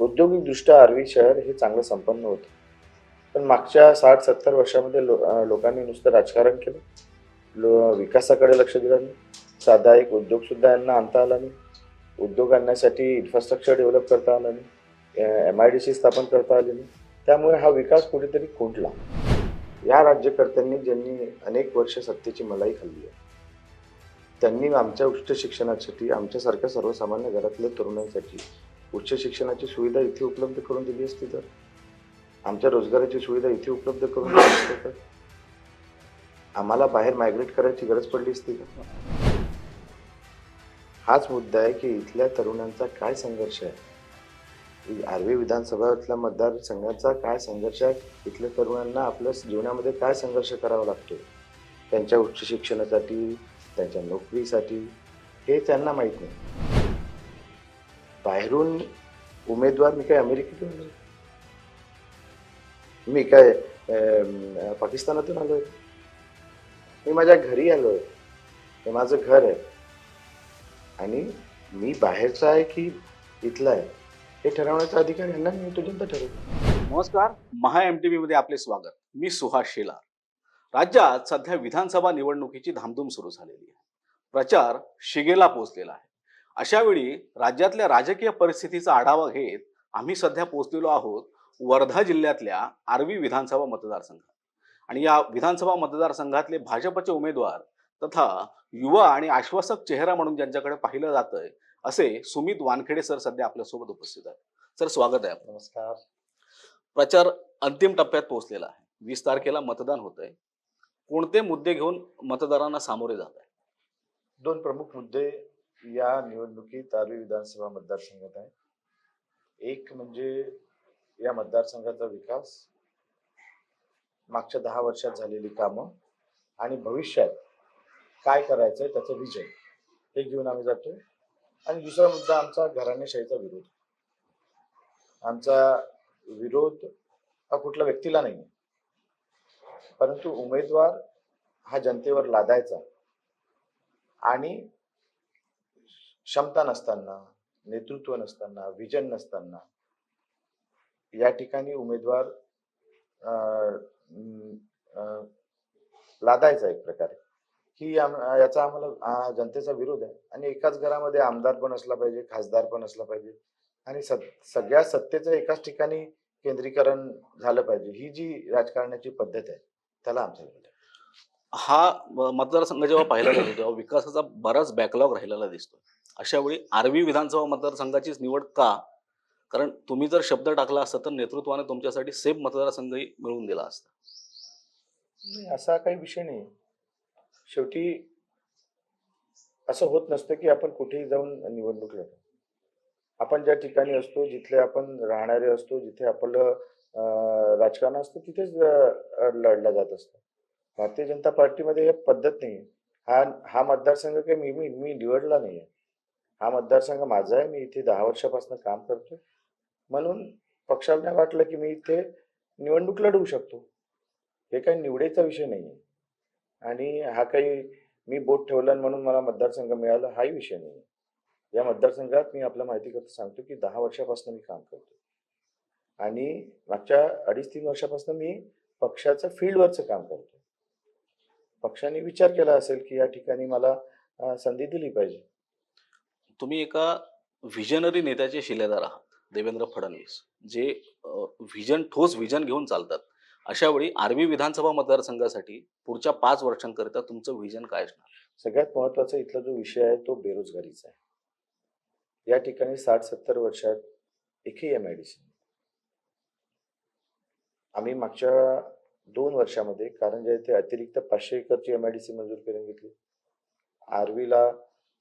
औद्योगिकदृष्ट्या आर्वी शहर हे चांगलं संपन्न होतं. पण मागच्या साठ सत्तर वर्षामध्ये लो लोकांनी नुसतं राजकारण केलं. लो विकासाकडे लक्ष दिलं नाही. साधा एक उद्योगसुद्धा यांना आणता आला नाही. उद्योग आणण्यासाठी इन्फ्रास्ट्रक्चर डेव्हलप करता आलं नाही. एम आय डी सी स्थापन करता आली नाही. त्यामुळे हा विकास कुठेतरी खुंटला. या राज्यकर्त्यांनी ज्यांनी अनेक वर्ष सत्तेची मलाई खाल्ली आहे त्यांनी आमच्या उच्च शिक्षणासाठी आमच्यासारख्या सर्वसामान्य घरातल्या तरुणांसाठी उच्च शिक्षणाची सुविधा इथे उपलब्ध करून दिली असती तर? आमच्या रोजगाराची सुविधा इथे उपलब्ध करून दिली असती तर? आम्हाला बाहेर मायग्रेट करायची गरज पडली असती का? हाच मुद्दा आहे की इथल्या तरुणांचा काय संघर्ष आहे? आर्वी विधानसभातल्या मतदारसंघाचा काय संघर्ष आहे? इथल्या तरुणांना आपल्या जीवनामध्ये काय संघर्ष करावा लागतो? त्यांच्या उच्च शिक्षणासाठी त्यांच्या नोकरीसाठी हे त्यांना माहीत नाही. बाहेरून उमेदवार मी काय अमेरिकेतून आलो मी काय पाकिस्तानातून आलोय? मी माझ्या घरी आलोय. हे माझं घर आहे. आणि मी बाहेरचा आहे की इथला आहे हे ठरवण्याचा अधिकार यांना मिळतो तुझ्यांत ठरवतो. नमस्कार महा एम टी मध्ये आपले स्वागत. मी सुहास शेलार. राज्यात सध्या विधानसभा निवडणुकीची धामधूम सुरू झालेली आहे. प्रचार शिगेला पोहोचलेला आहे. अशा वेळी राज्यातल्या राजकीय परिस्थितीचा आढावा घेत आम्ही सध्या पोहोचलेलो आहोत वर्धा जिल्ह्यातल्या आर्वी विधानसभा मतदारसंघात. आणि या विधानसभा मतदारसंघातले भाजपचे उमेदवार तथा युवा आणि आश्वासक चेहरा म्हणून ज्यांच्याकडे पाहिलं जातंय असे सुमित वानखेडे सर सध्या आपल्यासोबत उपस्थित आहेत. सर स्वागत आहे आपलं. नमस्कार. प्रचार अंतिम टप्प्यात पोहोचलेला आहे. वीस तारखेला मतदान होत आहे कोणते मुद्दे घेऊन मतदारांना सामोरे जात आहे दोन प्रमुख मुद्दे या निवडणुकीत आर्वी विधानसभा मतदारसंघात आहे. एक म्हणजे या मतदारसंघाचा विकास मागच्या दहा वर्षात झालेली कामं आणि भविष्यात काय करायचंय त्याचं विजय हे घेऊन आम्ही जातो आणि दुसरा मुद्दा आमचा घराणेशाहीचा विरोध. आमचा विरोध हा कुठल्या व्यक्तीला नाही परंतु उमेदवार हा जनतेवर लादायचा आणि क्षमता नसताना नेतृत्व नसताना विजन नसताना या ठिकाणी उमेदवार लादायचा एक प्रकारे ही याचा आम्हाला जनतेचा विरोध आहे. आणि एकाच घरामध्ये आमदार पण असला पाहिजे खासदार पण असला पाहिजे. आणि सगळ्या सत्तेचं एकाच ठिकाणी केंद्रीकरण झालं पाहिजे. ही जी राजकारणाची पद्धत आहे त्याला आमचा विरोध हा मतदारसंघ जेव्हा पाहिला जातो तेव्हा विकासाचा बराच बॅकलॉग राहिलेला दिसतो अशा वेळी आर्वी विधानसभा मतदारसंघाचीच निवड का? कारण तुम्ही जर शब्द टाकला असता तर नेतृत्वाने तुमच्यासाठी सेफ मतदारसंघही मिळवून दिला असता. नाही असा काही विषय नाही. शेवटी असं होत नसतं की आपण कुठेही जाऊन निवडणूक लढतो आपण ज्या ठिकाणी असतो जिथले आपण राहणारे असतो जिथे आपलं राजकारण असतं तिथेच लढला लढलं जात असतं. भारतीय जनता पार्टीमध्ये हे पद्धत नाही हा हा मतदारसंघ काही मी मी निवडला नाही आहे हा मतदारसंघ माझा आहे मी इथे दहा वर्षापासून काम करतो म्हणून पक्षाला वाटलं की मी इथे निवडणूक लढवू शकतो. हे काही निवडेचा विषय नाही आहे आणि हा काही मी बोट ठेवला म्हणून मला मतदारसंघ मिळाला हाही विषय नाही या मतदारसंघात मी आपल्या माहिती करता सांगतो की दहा वर्षापासून मी काम करतो आणि मागच्या अडीच तीन वर्षापासून मी पक्षाचं फील्डवरचं काम करतो पक्षाने विचार केला असेल की या ठिकाणी मला संधी दिली पाहिजे. तुम्ही एका व्हिजनरी नेत्याचे शिलेदार आहात देवेंद्र फडणवीस जे व्हिजन ठोस व्हिजन घेऊन चालतात. अशा वेळी आर्वी विधानसभा मतदारसंघासाठी पुढच्या पाच वर्षांकरिता तुमचं व्हिजन काय असणार? सगळ्यात महत्त्वाचा इथला जो विषय आहे तो बेरोजगारीचा आहे. या ठिकाणी साठ सत्तर वर्षात एकही एम आय डी सी आम्ही मागच्या दोन वर्षामध्ये कारण जे ते अतिरिक्त पाचशे एकरची एम आय डी सी मंजूर करून घेतली आर्वीला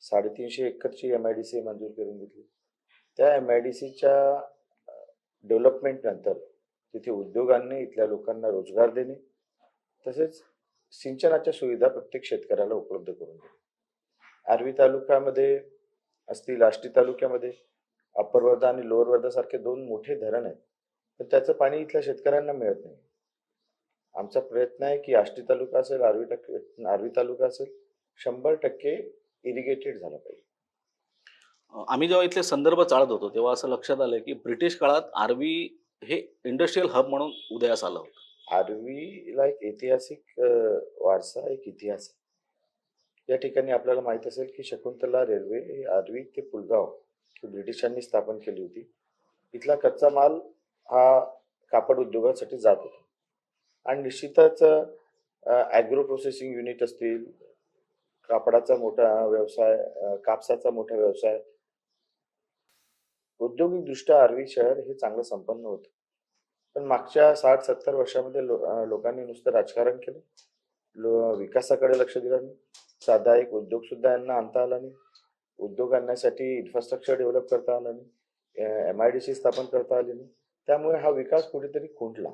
साडेतीनशे एकरची एम आय डी सी मंजूर करून घेतली. त्या एम आय डी सीच्या डेव्हलपमेंट नंतर तिथे उद्योगांनी इथल्या लोकांना रोजगार देणे तसेच सिंचनाच्या सुविधा प्रत्येक शेतकऱ्याला उपलब्ध करून देणे. आर्वी तालुक्यामध्ये असतील आष्टी तालुक्यामध्ये अप्पर वर्धा आणि लोअर वर्धा सारखे दोन मोठे धरण आहेत. पण त्याचं पाणी इथल्या शेतकऱ्यांना मिळत नाही. आमचा प्रयत्न आहे की आष्टी तालुका असेल आर्वी टक्के आर्वी तालुका असेल शंभर टक्के इरिगेटेड झाला पाहिजे. आम्ही जेव्हा इथले संदर्भ चाळत होतो तेव्हा असं लक्षात आलं की ब्रिटिश काळात आर्वी हे इंडस्ट्रीयल हब म्हणून उदयास आलं होतं. आर्वीला एक ऐतिहासिक वारसा एक इतिहास आहे. या ठिकाणी आपल्याला माहीत असेल की शकुंतला रेल्वे ही आर्वी ते पुलगाव ब्रिटिशांनी स्थापन केली होती. इथला कच्चा माल हा कापड उद्योगासाठी जात होता. आणि निश्चितच ॲग्रो प्रोसेसिंग युनिट असतील कापडाचा मोठा व्यवसाय कापसाचा मोठा व्यवसाय. औद्योगिकदृष्ट्या आर्वी शहर हे चांगलं संपन्न होतं. पण मागच्या साठ सत्तर वर्षामध्ये लो, लोकांनी नुसतं राजकारण केलं. लो विकासाकडे लक्ष दिलं नाही. साधा एक उद्योग सुद्धा यांना आणता आला नाही. उद्योग आणण्यासाठी इन्फ्रास्ट्रक्चर डेव्हलप करता आलं नाही. एम आय डी सी स्थापन करता आली नाही. त्यामुळे हा विकास कुठेतरी खुंटला.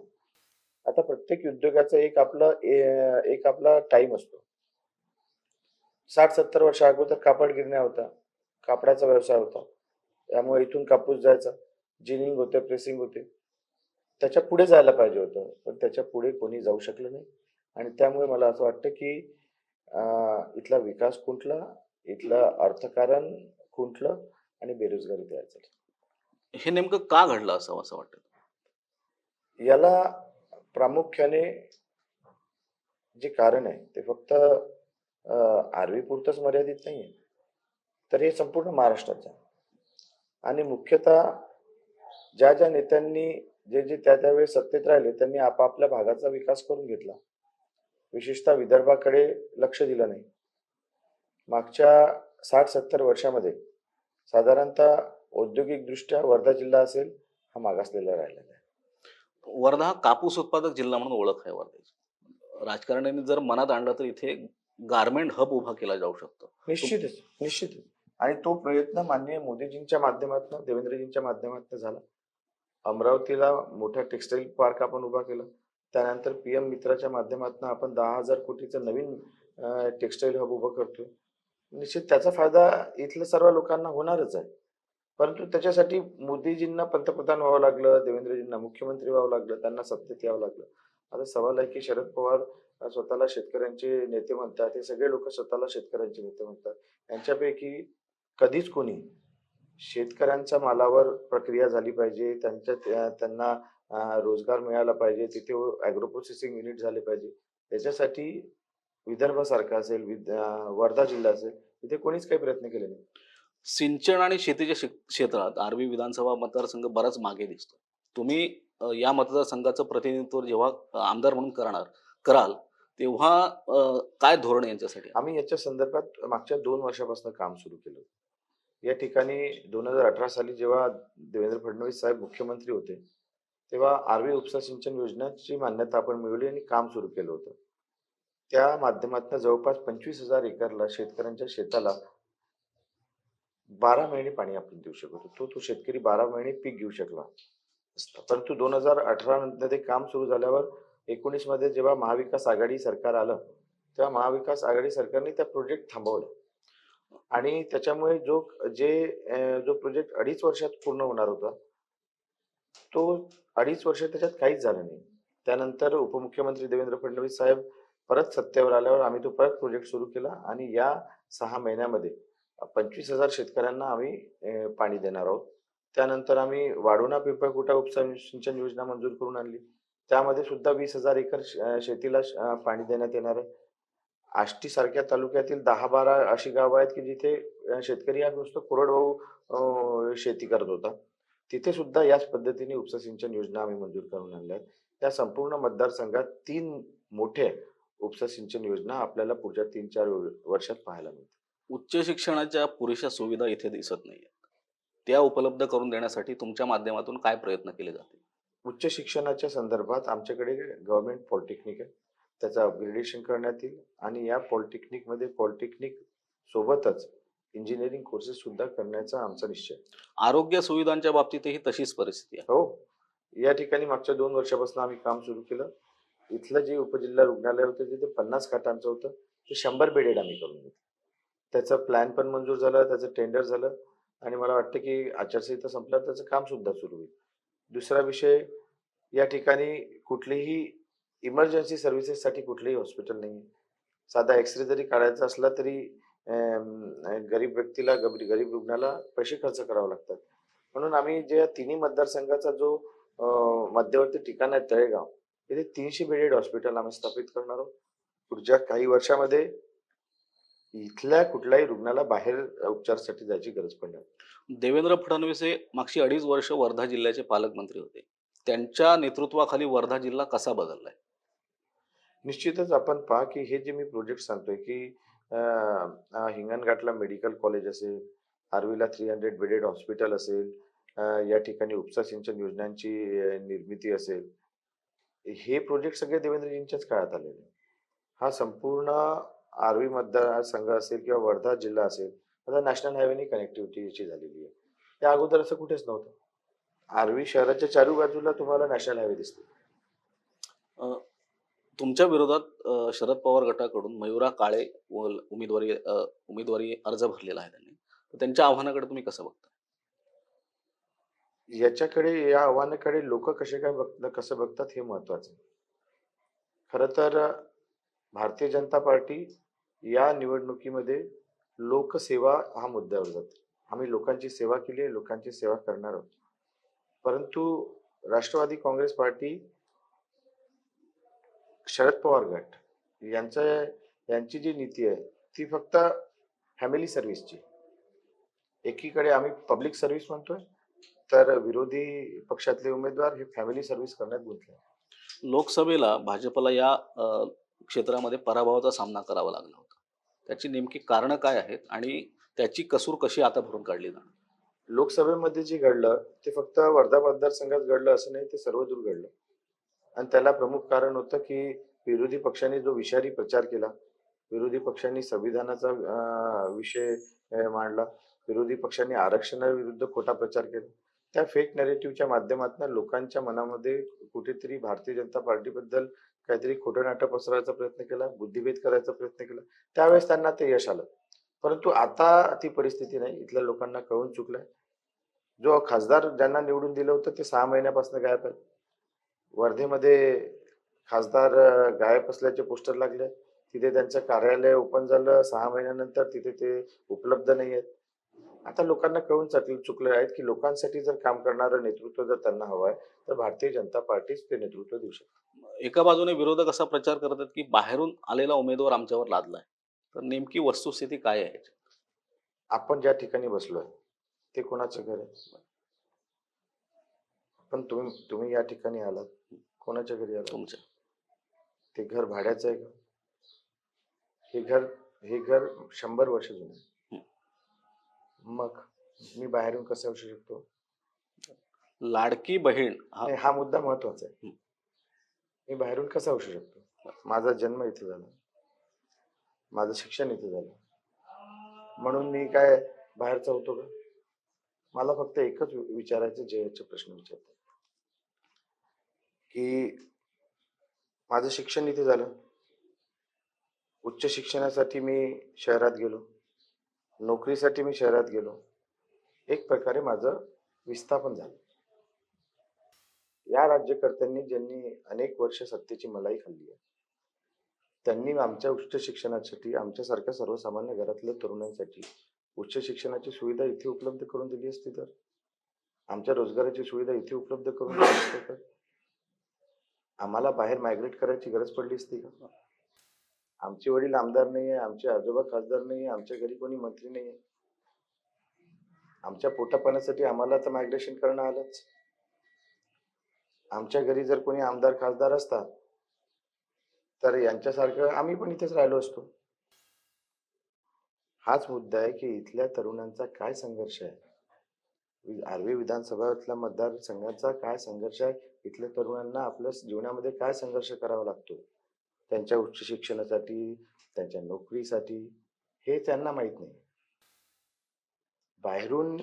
आता प्रत्येक उद्योगाचा एक आपला ए- एक आपला टाइम असतो. साठ सत्तर वर्षा अगोदर कापड गिरण्या होता कापडाचा व्यवसाय होता. त्यामुळे इथून कापूस जायचा. जिनिंग होते प्रेसिंग होते. त्याच्या पुढे जायला पाहिजे होतं. पण त्याच्या पुढे कोणी जाऊ शकलं नाही. आणि त्यामुळे मला असं वाटतं की इथला विकास खुंटला इथलं अर्थकारण खुंटलं आणि बेरोजगारी तयार झाली. हे नेमकं का घडलं असावं असं वाटतं? याला प्रामुख्याने जे कारण आहे ते फक्त आर्वी पुरतंच मर्यादित नाही आहे तर हे संपूर्ण महाराष्ट्राचं आणि मुख्यतः ज्या ज्या नेत्यांनी जे जे त्या त्यावेळेस सत्तेत राहिले त्यांनी आपापल्या भागाचा विकास करून घेतला. विशेषतः विदर्भाकडे लक्ष दिलं नाही. मागच्या साठ सत्तर वर्षामध्ये साधारणतः औद्योगिकदृष्ट्या वर्धा जिल्हा असेल हा मागासलेला राहिलेला आहे. वर्धा हा कापूस उत्पादक जिल्हा म्हणून ओळख आहे वर्धाची. राजकारण्यांनी जर मनात आणलं तर इथे गारमेंट हब उभा केला जाऊ शकतो. निश्चितच निश्चितच. आणि तो प्रयत्न माननीय मोदीजींच्या माध्यमातून देवेंद्रजींच्या माध्यमातून झाला. अमरावतीला मोठा टेक्सटाईल पार्क आपण उभा केला. त्यानंतर पीएम मित्राच्या माध्यमातून आपण दहा हजार कोटीचं नवीन टेक्सटाईल हब उभं करतोय. निश्चित त्याचा फायदा इथल्या सर्व लोकांना होणारच आहे. परंतु त्याच्यासाठी मोदीजींना पंतप्रधान व्हावं लागलं देवेंद्रजींना मुख्यमंत्री व्हावं लागलं त्यांना सत्तेत यावं लागलं. आता सवाल आहे की शरद पवार स्वतःला शेतकऱ्यांचे नेते म्हणतात हे सगळे लोक स्वतःला शेतकऱ्यांचे नेते म्हणतात. यांच्यापैकी कधीच कोणी शेतकऱ्यांच्या मालावर प्रक्रिया झाली पाहिजे त्यांच्या त्या- त्यांना रोजगार मिळाला पाहिजे तिथे ॲग्रो प्रोसेसिंग युनिट झाले पाहिजे. त्याच्यासाठी विदर्भासारखा असेल विद वर्धा जिल्हा असेल तिथे कोणीच काही प्रयत्न केले नाही. सिंचन आणि शेतीच्या क्षेत्रात आर्वी विधानसभा मतदारसंघ बराच मागे दिसतो तुम्ही या मतदारसंघाचं प्रतिनिधित्व जेव्हा आमदार म्हणून करणार कराल तेव्हा काय धोरण आहे यांच्यासाठी? आम्ही याच्या संदर्भात मागच्या दोन वर्षापासून काम सुरू केलं या ठिकाणी दोन हजार अठरा साली जेव्हा देवेंद्र फडणवीस साहेब मुख्यमंत्री होते तेव्हा आर्वी उपसा सिंचन योजनाची मान्यता आपण मिळवली आणि काम सुरू केलं होतं. त्या माध्यमातून जवळपास पंचवीस हजार एकरला शेतकऱ्यांच्या शेताला बारा महिने पाणी आपण देऊ शकत तो तो शेतकरी बारा महिने पीक घेऊ शकला. परंतु दोन हजार अठरा मध्ये काम सुरू झाल्यावर एकोणीसमध्ये जेव्हा महाविकास आघाडी सरकार आलं तेव्हा महाविकास आघाडी सरकारने त्या प्रोजेक्ट थांबवला आणि त्याच्यामुळे जो जे जो प्रोजेक्ट अडीच वर्षात पूर्ण होणार होता तो अडीच वर्ष त्याच्यात काहीच झालं नाही. त्यानंतर उपमुख्यमंत्री देवेंद्र फडणवीस साहेब परत सत्तेवर आल्यावर आम्ही तो परत प्रोजेक्ट सुरू केला आणि या सहा महिन्यामध्ये पंचवीस हजार शेतकऱ्यांना आम्ही पाणी देणार आहोत. त्यानंतर आम्ही वाढोणा पिंपळकुटा उपसा सिंचन योजना मंजूर करून आणली. त्यामध्ये सुद्धा वीस हजार एकर श- शेतीला पाणी देण्यात येणार आहे. आष्टी सारख्या तालुक्यातील दहा बारा अशी गावं आहेत की जिथे शेतकरी हा नुसतं कोरडवाहू शेती करत होता. तिथे सुद्धा याच पद्धतीने उपसा सिंचन योजना आम्ही मंजूर करून आणल्या आहेत. त्या संपूर्ण मतदारसंघात तीन मोठे उपसा सिंचन योजना आपल्याला पुढच्या तीन चार वर्षात पाहायला मिळते उच्च शिक्षणाच्या पुरेशा सुविधा इथे दिसत नाही त्या उपलब्ध करून देण्यासाठी तुमच्या माध्यमातून काय प्रयत्न केले जातील? उच्च शिक्षणाच्या संदर्भात आमच्याकडे गव्हर्नमेंट पॉलिटेक्निक आहे. त्याचं अपग्रेडेशन करण्यात येईल आणि या पॉलिटेक्निकमध्ये पॉलिटेक्निक सोबतच इंजिनिअरिंग कोर्सेस सुद्धा करण्याचा आमचा निश्चय. आरोग्य सुविधांच्या बाबतीतही तशीच परिस्थिती आहे. हो. या ठिकाणी मागच्या दोन वर्षापासून आम्ही काम सुरू केलं. इथलं जे उपजिल्हा रुग्णालय होतं तिथे पन्नास खाटांचं होतं. ते शंभर बेडेड आम्ही करून घेतलं. त्याचं प्लॅन पण मंजूर झालं त्याचं टेंडर झालं. आणि मला वाटतं की आचारसंहिता संपल्यावर त्याचं काम सुद्धा सुरू होईल. दुसरा विषय या ठिकाणी कुठलीही इमर्जन्सी सर्व्हिसेससाठी कुठलेही हॉस्पिटल नाही साधा एक्सरे जरी काढायचा असला तरी गरीब व्यक्तीला गरीब गरीब रुग्णाला पैसे खर्च करावे लागतात. म्हणून आम्ही जे तिन्ही मतदारसंघाचा जो मध्यवर्ती ठिकाण आहे तळेगाव तिथे तीनशे बेडेड हॉस्पिटल आम्ही स्थापित करणार आहोत. पुढच्या काही वर्षामध्ये इथल्या कुठल्याही रुग्णाला बाहेर उपचारासाठी जायची गरज पडणार नाही. देवेंद्र फडणवीस हे मागची अडीच वर्ष वर्धा जिल्ह्याचे पालकमंत्री होते. त्यांच्या नेतृत्वाखाली वर्धा जिल्हा कसा बदललाय? निश्चितच आपण पहा की हे जे मी प्रोजेक्ट सांगतोय की हिंगणघाटला मेडिकल कॉलेज असेल आर्वीला थ्री हंड्रेड बेडेड हॉस्पिटल असेल या ठिकाणी उपसा सिंचन योजनांची निर्मिती असेल. हे प्रोजेक्ट सगळे देवेंद्रजींच्याच काळात आलेले. हा संपूर्ण आर्वी मतदारसंघ असेल किंवा वर्धा जिल्हा असेल आता नॅशनल हायवेनी कनेक्टिव्हिटीची झालेली आहे. त्या अगोदर असं कुठेच नव्हतं. आर्वी शहराच्या चारू बाजूला तुम्हाला नॅशनल हायवे दिसते अं, तुमच्या विरोधात शरद पवार गटाकडून मयुरा काळे उमेदवारी उमेदवारी अर्ज भरलेला आहे त्यांनी. तर त्यांच्या आव्हानाकडे तुम्ही कसं बघता याच्याकडे या आव्हानाकडे लोक कसे काय बघ कसं बघतात हे महत्वाचं आहे. खर तर भारतीय जनता पार्टी या निवडणुकीमध्ये लोकसेवा हा मुद्द्यावर जाते. आम्ही लोकांची सेवा केली आहे लोकांची सेवा करणार आहोत. परंतु राष्ट्रवादी काँग्रेस पार्टी शरद पवार गट यांचा यांची जी नीती आहे ती फक्त फॅमिली सर्व्हिसची एकीकडे आम्ही पब्लिक सर्व्हिस म्हणतोय तर विरोधी पक्षातले उमेदवार हे फॅमिली सर्व्हिस करण्यात गुंतले. लोकसभेला भाजपला या क्षेत्रामध्ये पराभवाचा सामना करावा लागला होता. त्याची नेमकी कारणं काय आहेत आणि त्याची कसूर कशी आता भरून काढली जाणार? लोकसभेमध्ये जे घडलं ते फक्त वर्धा मतदारसंघात घडलं असं नाही ते सर्वदूर घडलं. आणि त्याला प्रमुख कारण होतं की विरोधी पक्षांनी जो विषारी प्रचार केला विरोधी पक्षांनी संविधानाचा विषय मांडला विरोधी पक्षांनी आरक्षणाविरुद्ध खोटा प्रचार केला. त्या फेक नॅरेटिव्हच्या माध्यमातून लोकांच्या मनामध्ये कुठेतरी भारतीय जनता पार्टीबद्दल काहीतरी खोटं नाटक पसरवायचा प्रयत्न केला बुद्धिभेद करायचा प्रयत्न केला त्यावेळेस त्यांना ते यश आलं. परंतु आता ती परिस्थिती नाही इथल्या लोकांना कळून चुकलंय. जो खासदार ज्यांना निवडून दिलं होतं ते सहा महिन्यापासून गायब आहेत. वर्धेमध्ये खासदार गायब असल्याचे पोस्टर लागले. तिथे त्यांचं कार्यालय ओपन झालं सहा महिन्यानंतर तिथे ते उपलब्ध नाही आहेत. आता लोकांना कळून चकले चुकले आहेत की लोकांसाठी जर काम करणारं नेतृत्व जर त्यांना हवं आहे तर भारतीय जनता पार्टीच ते नेतृत्व देऊ शकते. एका बाजूने विरोधक असा प्रचार करतात की बाहेरून आलेला उमेदवार आमच्यावर लादलाय. तर नेमकी वस्तुस्थिती काय आहे आपण ज्या ठिकाणी बसलोय ते कोणाचं घर आहे? पण तुम्ही तुम्ही या ठिकाणी आलात कोणाच्या घरी आलात? तुमच्या. ते घर भाड्याचं आहे का? हे घर हे घर शंभर वर्ष जुनं मग मी बाहेरून कसं असू शकतो? लाडकी बहीण हा मुद्दा महत्त्वाचा आहे. मी बाहेरून कसा असू शकतो? माझा जन्म इथे झाला. माझं शिक्षण इथे झालं. म्हणून मी काय बाहेरचा होतो का? मला फक्त एकच विचारायचं जे याचे प्रश्न विचारतात. की माझं शिक्षण इथे झालं. उच्च शिक्षणासाठी मी शहरात गेलो. नोकरीसाठी मी शहरात गेलो. एक प्रकारे माझं विस्थापन झालं. या राज्यकर्त्यांनी ज्यांनी अनेक वर्ष सत्तेची मलाई खाल्ली आहे त्यांनी आमच्या उच्च शिक्षणासाठी आमच्यासारख्या सर्वसामान्य घरातल्या तरुणांसाठी उच्च शिक्षणाची सुविधा इथे उपलब्ध करून दिली असती तर? आमच्या रोजगाराची सुविधा इथे उपलब्ध करून दिली असती तर? आम्हाला बाहेर मायग्रेट करायची गरज पडली असती का? आमचे वडील आमदार नाहीये आमचे आजोबा खासदार नाहीये आमच्या घरी कोणी मंत्री नाहीये. आमच्या पोटापाण्यासाठी आम्हाला तर मायग्रेशन करणं आलंच. आमच्या घरी जर कोणी आमदार खासदार असतात तर यांच्यासारखं आम्ही पण इथेच राहिलो असतो. हाच मुद्दा आहे की इथल्या तरुणांचा काय संघर्ष आहे? आर्वी विधानसभातल्या मतदारसंघाचा काय संघर्ष आहे? इथल्या तरुणांना आपल्या जीवनामध्ये काय संघर्ष करावा लागतो? त्यांच्या उच्च शिक्षणासाठी त्यांच्या नोकरीसाठी हे त्यांना माहीत नाही. बाहेरून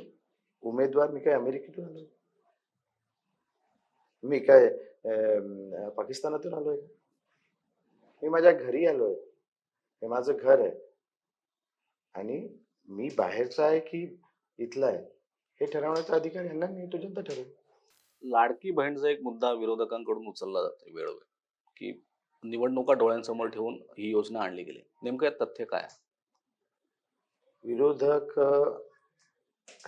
उमेदवार मी काय अमेरिकेतून आलो? मी काय पाकिस्तानातून आलोय का? मी माझ्या घरी आलोय. हे माझं घर आहे. आणि मी बाहेरचा आहे की इथला आहे हे ठरवण्याचा अधिकार यांना नाही तो जनता ठरवेल. लाडकी बहीणचा एक मुद्दा विरोधकांकडून उचलला जातोय वेळोवेळी की निवडणुका डोळ्यांसमोर ठेवून ही योजना आणली गेली. नेमकं यात तथ्य काय आहे? विरोधक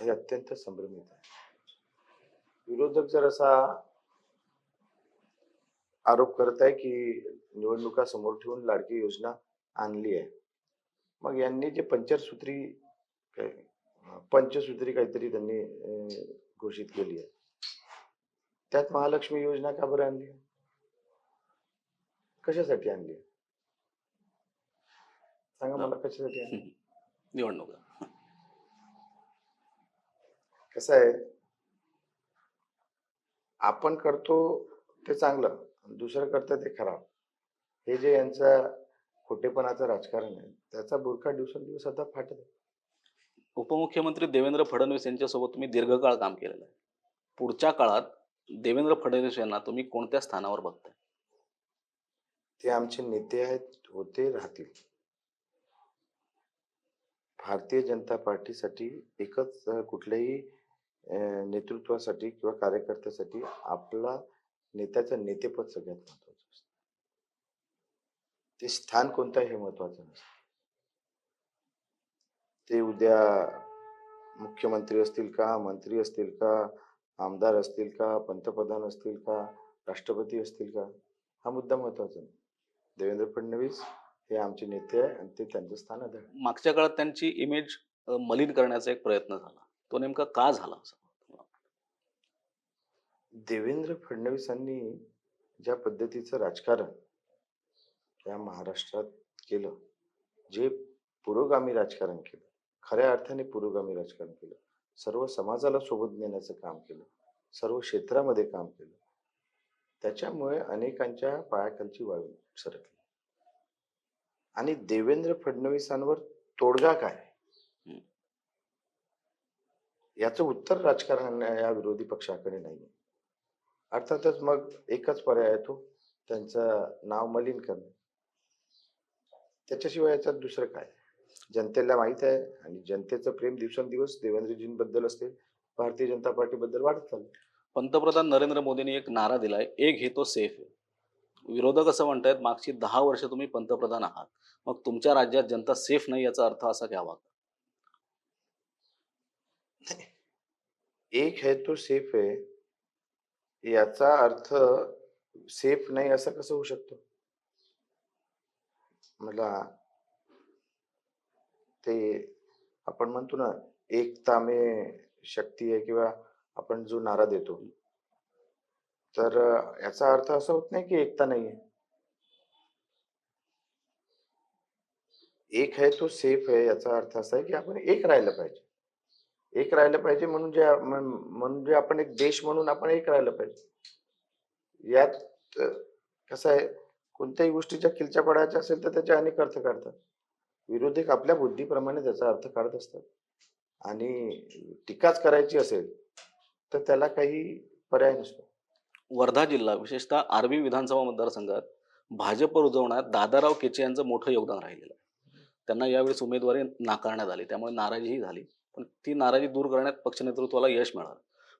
हे अत्यंत संभ्रमित आहे. विरोधक जर असा आरोप करत आहे की निवडणुका समोर ठेवून लाडकी योजना आणली आहे. मग यांनी जे पंचसूत्री काय अ, पंचसूत्री काहीतरी त्यांनी घोषित केली आहे. त्यात महालक्ष्मी योजना का बरं आणली कशासाठी आणली सांगा मला कशासाठी आणली निवडणुका. कसं आहे? आपण करतो ते चांगलं. दुसरं करतं ते खराब. हे जे यांचा खोटेपणाचं राजकारण आहे त्याचा बुरखा दिवसेंदिवस आता फाटत आहे. उपमुख्यमंत्री देवेंद्र फडणवीस यांच्यासोबत तुम्ही दीर्घकाळ काम केलेलं आहे. पुढच्या काळात देवेंद्र फडणवीस यांना तुम्ही कोणत्या स्थानावर बघताय? ते आमचे नेते आहेत होते राहतील. भारतीय जनता पार्टीसाठी एकच कुठल्याही नेतृत्वासाठी किंवा कार्यकर्त्यासाठी आपला नेत्याचं नेतेपद सगळ्यात महत्वाचं असतं. ते स्थान कोणतं आहे हे महत्वाचं नसतं. ते उद्या मुख्यमंत्री असतील का मंत्री असतील का आमदार असतील का पंतप्रधान असतील का राष्ट्रपती असतील का हा मुद्दा महत्त्वाचा नाही. देवेंद्र फडणवीस हे आमचे नेते आहे आणि ते त्यांचं स्थान आहे. मागच्या काळात त्यांची इमेज मलिन करण्याचा एक प्रयत्न झाला. तो नेमका का झाला असं? देवेंद्र फडणवीसांनी ज्या पद्धतीचं राजकारण या महाराष्ट्रात केलं जे पुरोगामी राजकारण केलं खऱ्या अर्थाने पुरोगामी राजकारण केलं सर्व समाजाला सोबत नेण्याचं काम केलं सर्व क्षेत्रामध्ये काम केलं त्याच्यामुळे अनेकांच्या पायाखालची वाळू सरकली. आणि देवेंद्र फडणवीसांवर तोडगा काय. याचं उत्तर राजकारण या विरोधी पक्षाकडे नाही अर्थातच मग एकच पर्याय आहे तो त्यांचं नाव मलिन करणे. त्याच्याशिवाय याच्यात दुसरं काय? जनतेला माहीत आहे आणि जनतेचं प्रेम दिवसेंदिवस देवेंद्रजींबद्दल असते भारतीय जनता पार्टीबद्दल वाढत चाललं पंतप्रधान नरेंद्र मोदींनी एक नारा दिलाय एक हे तो सेफ आहे. विरोधक असं म्हणतायत मागची दहा वर्ष तुम्ही पंतप्रधान आहात. मग तुमच्या राज्यात जनता सेफ नाही याचा अर्थ असा घ्यावा एक है तो सेफ आहे याचा अर्थ सेफ नाही असं कसं होऊ शकतो? मला ते आपण म्हणतो ना एकता में शक्ती आहे किंवा आपण जो नारा देतो. तर याचा अर्थ असा होत नाही की एकता नाही आहे. एक आहे तो सेफ आहे याचा अर्थ असा आहे की आपण एक राहिलं पाहिजे. एक राहिलं पाहिजे म्हणून जे म्हणजे आपण एक देश म्हणून आपण एक राहिलं पाहिजे. यात कसं आहे कोणत्याही गोष्टीच्या खिलच्या पडायच्या असेल तर त्याचे अनेक अर्थ काढतात. विरोधक आपल्या बुद्धीप्रमाणे त्याचा अर्थ काढत असतात. आणि टीकाच करायची असेल तर त्याला काही पर्याय नसतो. वर्धा जिल्हा विशेषतः आर्वी विधानसभा मतदारसंघात भाजप रुजवण्यात दादाराव केचे यांचं मोठं योगदान राहिलेलं आहे. त्यांना यावेळेस उमेदवारी नाकारण्यात आली त्यामुळे नाराजीही झाली. पण ती नाराजी दूर करण्यात पक्ष नेतृत्वाला यश मिळणार.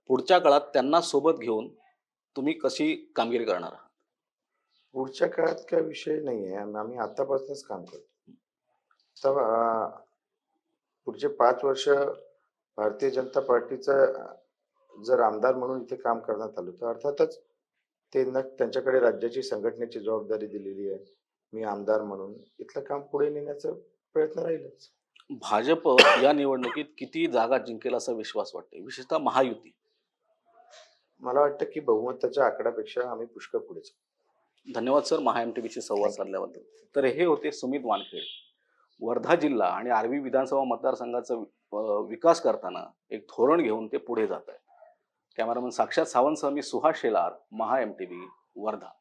पुढच्या काळात त्यांना सोबत घेऊन तुम्ही कशी कामगिरी करणार आहात? पुढच्या काळात काय विषय नाहीये. आहे आम्ही आतापासूनच काम करतो. तर पुढचे पाच वर्ष भारतीय जनता पार्टीचं जर आमदार म्हणून इथे काम करण्यात आलं तर अर्थातच ते न त्यांच्याकडे राज्याची संघटनेची जबाबदारी दिलेली आहे. मी आमदार म्हणून इथलं काम पुढे नेण्याचा प्रयत्न राहीलच. भाजप या निवडणुकीत किती जागा जिंकेल असा विश्वास वाटते विशेषतः महायुती. मला वाटतं की बहुमताच्या आकड्यापेक्षा आम्ही पुष्कळ पुढे. धन्यवाद सर महा एम टी बीशी संवाद साधल्याबद्दल. तर हे होते सुमित वानखेड. वर्धा जिल्हा आणि आर्वी विधानसभा मतदारसंघाचा विकास करताना एक धोरण घेऊन ते पुढे जात आहेत. कॅमेरामन साक्षात सावंतसह मी Suhas Shelar Maha M T B Wardha.